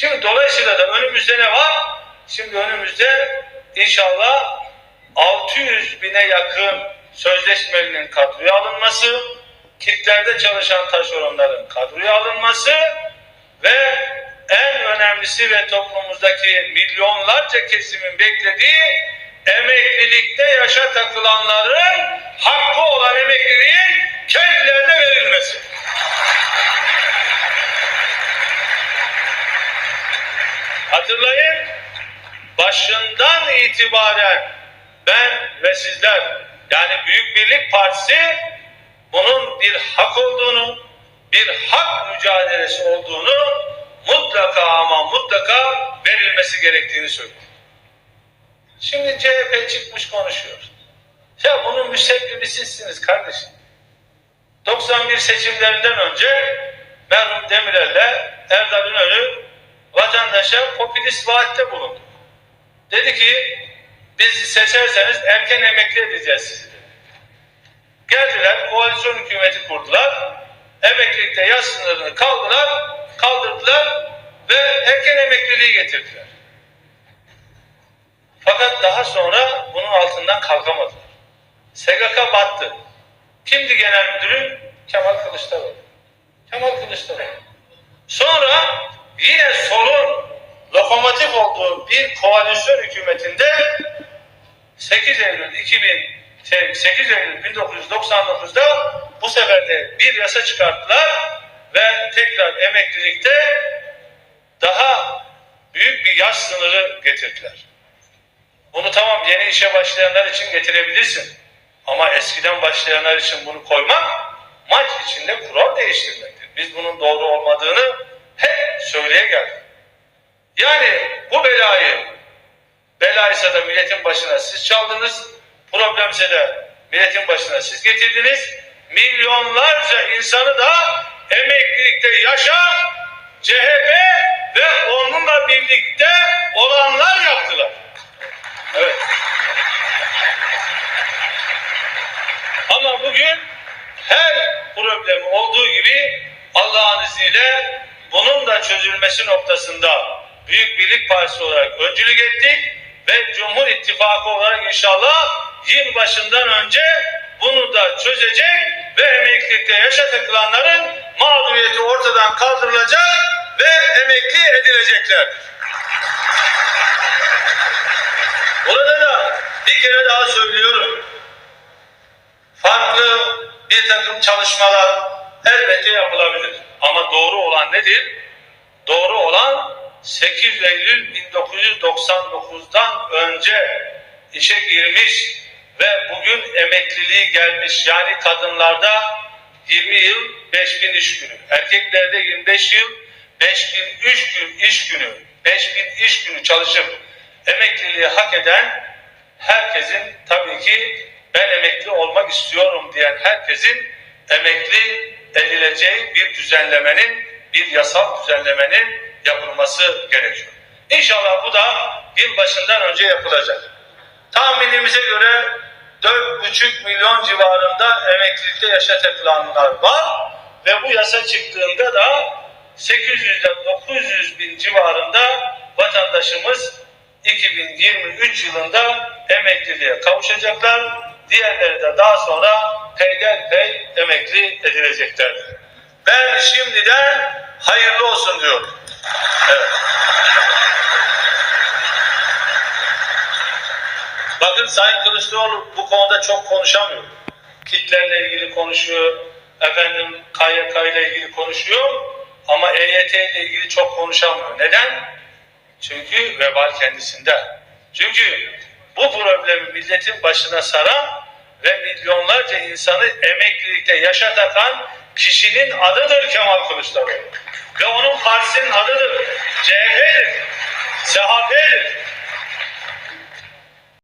Şimdi dolayısıyla da önümüzde ne var? Şimdi önümüzde inşallah 600 bine yakın sözleşmelinin kadroya alınması, kitlerde çalışan taşeronların kadroya alınması ve en önemlisi ve toplumumuzdaki milyonlarca kesimin beklediği emeklilikte yaşa takılanların hakkı olan emekliliğin kendilerine verilmesi. Başından itibaren ben ve sizler yani Büyük Birlik Partisi bunun bir hak olduğunu, bir hak mücadelesi olduğunu mutlaka ama mutlaka verilmesi gerektiğini söylüyor. Şimdi CHP çıkmış konuşuyor. Ya bunun müsebbibi sizsiniz kardeşim. 91 seçimlerinden önce merhum Demirel'le Erdal İnönü vatandaşa popülist vaatte bulundu. Dedi ki bizi seçerseniz erken emekli edeceğiz sizi. Geldiler koalisyon hükümeti kurdular. Emeklilikte yaş sınırını kaldılar, kaldırdılar ve erken emekliliği getirdiler. Fakat daha sonra bunun altından kalkamadılar. SGK battı. Kimdi genel müdürü? Kemal Kılıçdaroğlu. Kemal Kılıçdaroğlu. Sonra yine solun lokomotif olduğu bir koalisyon hükümetinde 8 Eylül 2000 şey, 8 Eylül 1999'da bu sefer de bir yasa çıkarttılar ve tekrar emeklilikte daha büyük bir yaş sınırı getirdiler. Bunu tamam yeni işe başlayanlar için getirebilirsin. Ama eskiden başlayanlar için bunu koymak maç içinde kural değiştirmektir. Biz bunun doğru olmadığını hep söyleye geldik. Yani bu belayı belaysa da milletin başına siz çaldınız, problemse de milletin başına siz getirdiniz. Milyonlarca insanı da emeklilikte yaşa CHP ve onunla birlikte olanlar yaptılar. Evet. Ama bugün her problem olduğu gibi Allah'ın izniyle bunun da çözülmesi noktasında Büyük Birlik Partisi olarak öncülük ettik ve Cumhur İttifakı olarak inşallah yıl başından önce bunu da çözecek ve emeklilikte yaşa takılanların mağduriyeti ortadan kaldırılacak ve emekli edilecekler. Burada da bir kere daha söylüyorum. Farklı bir takım çalışmalar elbette yapılabilir. Ama doğru olan nedir? Doğru olan 8 Eylül 1999'dan önce işe girmiş ve bugün emekliliği gelmiş. Yani kadınlarda 20 yıl 5000 iş günü, erkeklerde 25 yıl 5003 gün iş günü, 5000 iş günü çalışıp emekliliği hak eden herkesin tabii ki ben emekli olmak istiyorum diyen herkesin emekli edileceği bir düzenlemenin, bir yasal düzenlemenin yapılması gerekiyor. İnşallah bu da yıl başından önce yapılacak. Tahminimize göre 4,5 milyon civarında emeklilikte yaşa takılanlar var ve bu yasa çıktığında da 800 ile 900 bin civarında vatandaşımız 2023 yılında emekliliğe kavuşacaklar. Diğerleri de daha sonra peyderpey emekli edileceklerdir. Ben şimdiden hayırlı olsun diyorum. Bakın Sayın Kılıçdaroğlu bu konuda çok konuşamıyor. Kitlerle ilgili konuşuyor, efendim KYK ile ilgili konuşuyor ama EYT ile ilgili çok konuşamıyor. Neden? Çünkü vebal kendisinde. Çünkü bu problemi milletin başına saran ve milyonlarca insanı emeklilikte yaşa takan kişinin adıdır Kemal Kılıçdaroğlu. Ve onun partisinin adıdır. CHP'dir. SHP'dir.